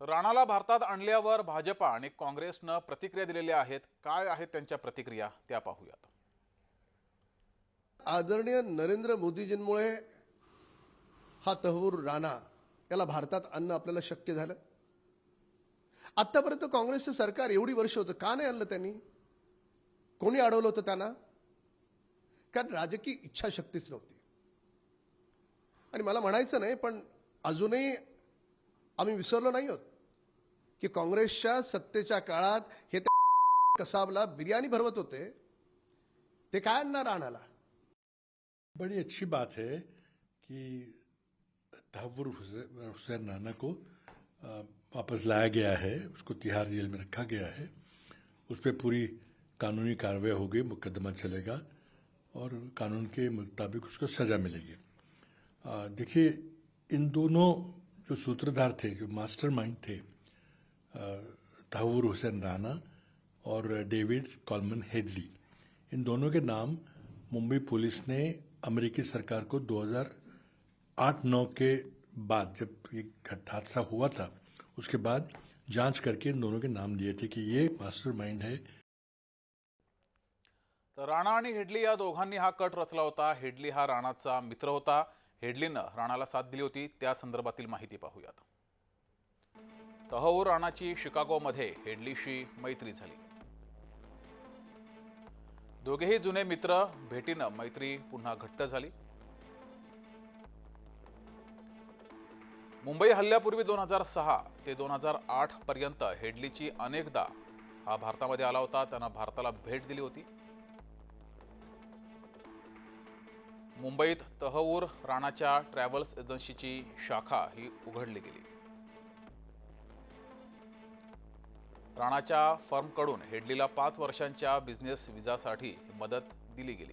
तर राणाला भारतात आणल्यावर भाजपा आणि काँग्रेसनं प्रतिक्रिया दिलेल्या आहेत. काय आहेत त्यांच्या प्रतिक्रिया? त्या पाहूयात. आदरणीय नरेंद्र मोदीजींमुळे हा तहवूर राणा याला भारतात आणणं आपल्याला शक्य झालं. आतापर्यंत काँग्रेसचं सरकार एवढी वर्ष होतं का नाही आणलं त्यांनी? कोणी अडवलं होतं त्यांना? कारण राजकीय इच्छाशक्तीच नव्हती. आणि मला म्हणायचं नाही पण अजूनही आम्ही विसरलो नाही आहोत. की काँग्रेसच्या सत्तेच्या काळात हे त्या कसाबला बिर्याणी भरवत होते, ते काय आणणार बड़ी अच्छी बात है कि तहव्वुर हुसैन राना को वापस लाया गया है, उसको तिहाड़ जेल में रखा गया है। उस पर पूरी कानूनी कार्रवाई होगी, मुकदमा चलेगा, और कानून के मुताबिक उसको सजा मिलेगी। देखिए, इन दोनों जो सूत्रधार थे, जो मास्टरमाइंड थे अ, हुसैन राना और डेविड कॉलमन हेडली इन दोनों के नाम मुंबई पुलिस ने अमेरिकी सरकार को 2008-9 के बाद जब ये घट- हादसा हुआ था उसके बाद जांच करके इन दोनों के नाम दिए थे कि ये मास्टरमाइंड है। तर राणा आणि हेडली या दोघांनी हा कट रचला होता। हेडली हा राणाचा मित्र होता। हेडलीनं राणाला साथ दिली होती। त्या संदर्भातील माहिती पाहूयात. तहवूर राणाची शिकागोमध्ये हेडलीशी मैत्री झाली. दोघेही जुने मित्र भेटीनं मैत्री पुन्हा घट्ट झाली. मुंबई हल्ल्यापूर्वी दोन हजार सहा ते दोन हजार आठ पर्यंत हेडलीची अनेकदा हा भारतामध्ये आला होता. त्यांना भारताला भेट दिली होती. मुंबईत तहवूर राणाच्या ट्रॅव्हल्स एजन्सीची शाखा ही उघडली गेली. राणाच्या फर्मकडून हेडलीला पाच वर्षांच्या बिझनेस विजासाठी मदत दिली गेली.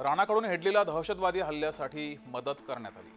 राणाकडून हेडलीला दहशतवादी हल्ल्यासाठी मदत करण्यात आली.